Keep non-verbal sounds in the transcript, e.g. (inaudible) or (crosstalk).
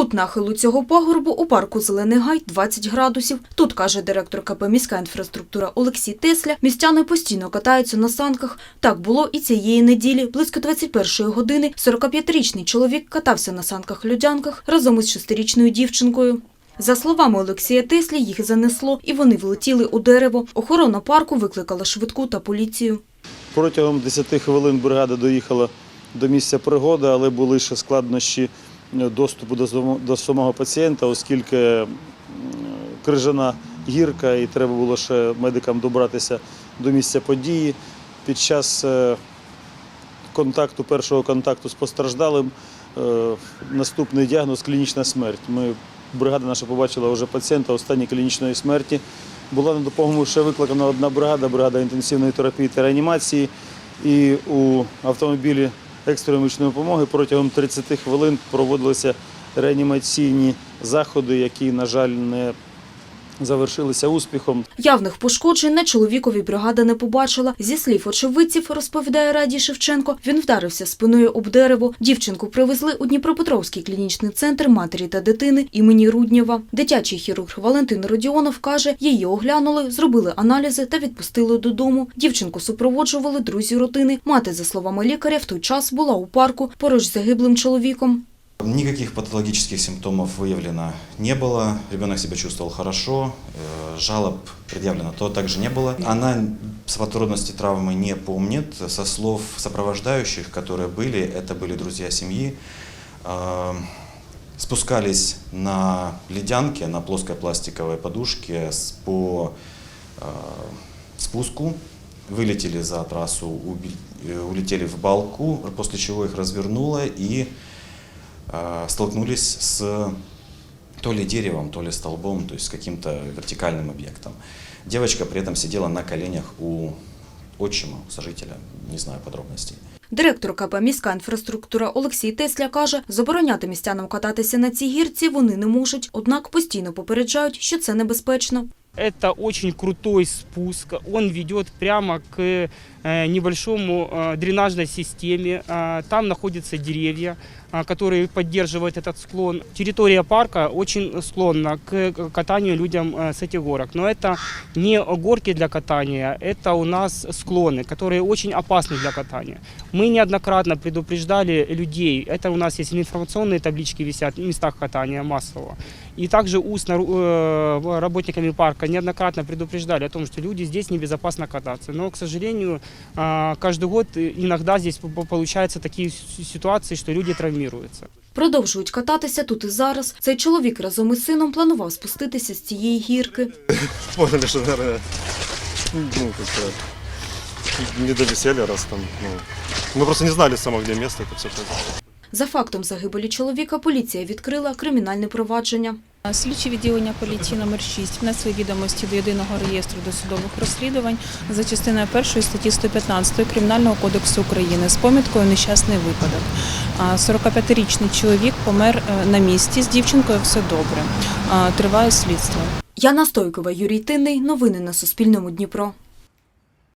Кут нахилу цього пагорбу у парку Зелений Гай 20 градусів. Тут, каже директор КП «Міська інфраструктура» Олексій Тесля, містяни постійно катаються на санках. Так було і цієї неділі. Близько 21-ї години 45-річний чоловік катався на санках-льодянках разом із 6-річною дівчинкою. За словами Олексія Теслі, їх занесло, і вони влетіли у дерево. Охорона парку викликала швидку та поліцію. Протягом 10 хвилин бригада доїхала до місця пригоди, але були ще складнощі доступу до самого пацієнта, оскільки крижана гірка і треба було ще медикам добратися до місця події. Під час е, контакту, першого контакту з постраждалим, е, наступний діагноз клінічна смерть. Ми, бригада наша побачила вже пацієнта у стані клінічної смерті. Була на допомогу ще викликана одна бригада, бригада інтенсивної терапії та реанімації. І у автомобілі екстреної допомоги. Протягом 30 хвилин проводилися реанімаційні заходи, які, на жаль, не завершилися успіхом. Явних пошкоджень на чоловікові бригада не побачила. Зі слів очевидців, розповідає Радій Шевченко, він вдарився спиною об дерево. Дівчинку привезли у Дніпропетровський клінічний центр матері та дитини імені Руднєва. Дитячий хірург Валентин Родіонов каже, її оглянули, зробили аналізи та відпустили додому. Дівчинку супроводжували друзі родини. Мати, за словами лікаря, в той час була у парку поруч з загиблим чоловіком. Никаких патологических симптомов выявлено не было. Ребенок себя чувствовал хорошо. э, Жалоб предъявлено то также не было. Она с подробности травмы не помнит. Со слов сопровождающих, которые были, это были друзья семьи, э, спускались на ледянке, на плоской пластиковой подушке по э, спуску, вылетели за трассу, улетели в балку, после чего их развернуло и столкнулись с то ли деревом, то ли столбом, то есть с каким-то вертикальным объектом. Девочка при этом сидела на коленях у отчима, у сожителя, не знаю подробностей. Директор КП «Міська інфраструктура» Олексій Тесля каже, забороняти містянам кататися на цій гірці вони не можуть, однак постійно попереджають, що це небезпечно. Это очень крутой спуск. Он ведет прямо к э, небольшому э, дренажной системе. А, Там находятся деревья, а, Которые поддерживают этот склон. Территория парка очень склонна к катанию людям э, с этих горок. Но это не горки для катания, это у нас склоны, которые очень опасны для катания. Мы неоднократно предупреждали людей. Это у нас есть информационные таблички висят в местах катания массового. И также устно э, работниками парка неоднократно предупреждали о том, что люди здесь небезопасно кататься. Но, к сожалению, а, каждый год иногда здесь по- по- получаются такие ситуации, что люди травмируются. Продовжують кататися тут і зараз. Цей чоловік разом із сином планував спуститися з цієї гірки. (laughs) поняли, що зараз ну, не до веселья, раз там, ну, мы просто не знали саме, де місце це все. За фактом загибелі чоловіка поліція відкрила кримінальне провадження. Слідчі відділення поліції номер 6 внесли відомості до єдиного реєстру досудових розслідувань за частиною 1 статті 115 Кримінального кодексу України з поміткою нещасний випадок. А 45-річний чоловік помер е, на місці з дівчинкою все добре. Триває слідство. Яна Стойкова, Юрій Тинний. Новини на Суспільному Дніпро.